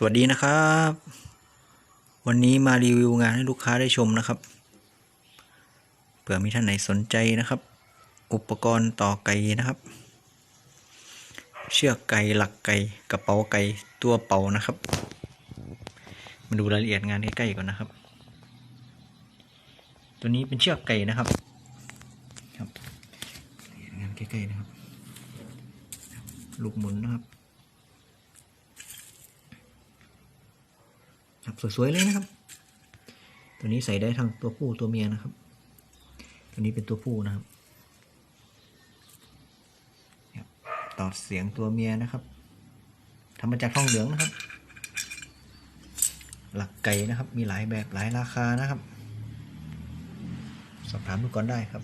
สวัสดีนะครับ วันนี้มารีวิวงานให้ลูกค้าได้ชมนะครับเผื่อมีท่านไหนสนใจนะครับ อุปกรณ์ต่อไก่นะครับ เชือกไก่หลักไก่กระเป๋าไก่ตัวเป่านะครับ มาดูรายละเอียดงานใกล้ๆก่อนนะครับ ตัวนี้เป็นเชือกไก่นะครับครับงานใกล้ๆนะครับ ลูกหมุนนะครับ ครับสวยๆเลยนะครับ ตัวนี้ใส่ได้ทั้งตัวผู้ตัวเมียนะครับ ตัวนี้เป็นตัวผู้นะครับต่อเสียงตัวเมียนะครับทำมาจากทองเหลืองนะครับ หลักไก่นะครับ มีหลายแบบหลายราคานะครับ สอบถามดูก่อนได้ครับ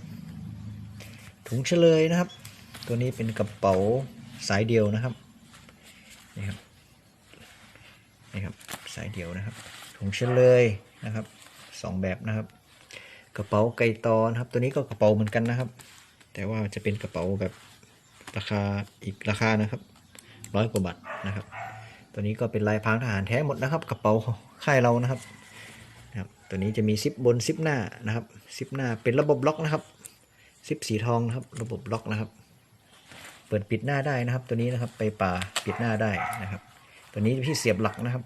ถุงเฉลยนะครับ ตัวนี้เป็นกระเป๋าสายเดียวนะครับนี่ครับนี่ครับ สายเดี่ยวนะครับ ถุงเฉลยนะครับสองแบบนะครับ กระเป๋าไก่ตอนครับ ตัวนี้ก็กระเป๋าเหมือนกันนะครับ แต่ว่าจะเป็นกระเป๋าแบบราคาอีกราคานะครับร้อยกว่าบาทนะครับ ตัวนี้ก็เป็นลายพรางทหารแท้หมดนะครับ กระเป๋าค่ายเรานะครับนะครับ ตัวนี้จะมีซิปบนซิปหน้านะครับซิปหน้าเป็นระบบล็อกนะครับซิปสีทองนะครับ ระบบล็อกนะครับ เปิดปิดหน้าได้นะครับ ตัวนี้นะครับไปป่าปิดหน้าได้นะครับ ตัวนี้พี่เสียบหลักนะครับ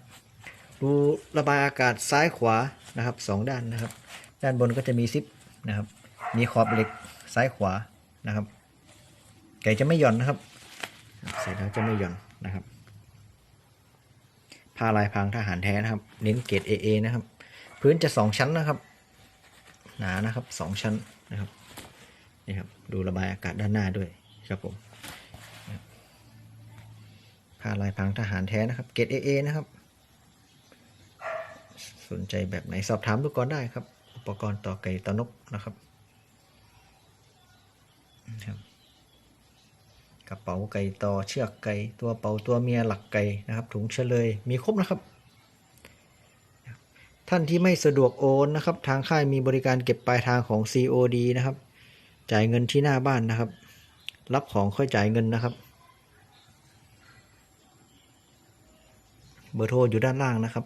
รูระบายอากาศซ้ายขวานะครับสองด้านนะครับ ด้านบนก็จะมีซิปนะครับ มีขอบเหล็กซ้ายขวานะครับ ไก่จะไม่หย่อนนะครับใส่แล้วจะไม่หย่อนนะครับผ้าลายพรางทหารแท้นะครับ เน้นเกรด AA นะครับ พื้นจะสองชั้นนะครับ หนานะครับสองชั้นนะครับนี่ครับดูระบายอากาศด้านหน้าด้วยครับผมผ้าลายพรางทหารแท้นะครับ เกรดเอเอนะครับ สนใจแบบไหนสอบถามดูก่อนได้ครับ อุปกรณ์ต่อไก่ต่อนกนะครับครับกระเป๋าไก่ต่อเชือกไก่ตัวเป่าตัวเมียหลักไก่นะครับ ถุงเฉลยมีครบนะครับ ท่านที่ไม่สะดวกโอนนะครับ ทางค่ายมีบริการเก็บปลายทางของ COD นะครับ จ่ายเงินที่หน้าบ้านนะครับ รับของค่อยจ่ายเงินนะครับ เบอร์โทรอยู่ด้านล่างนะครับ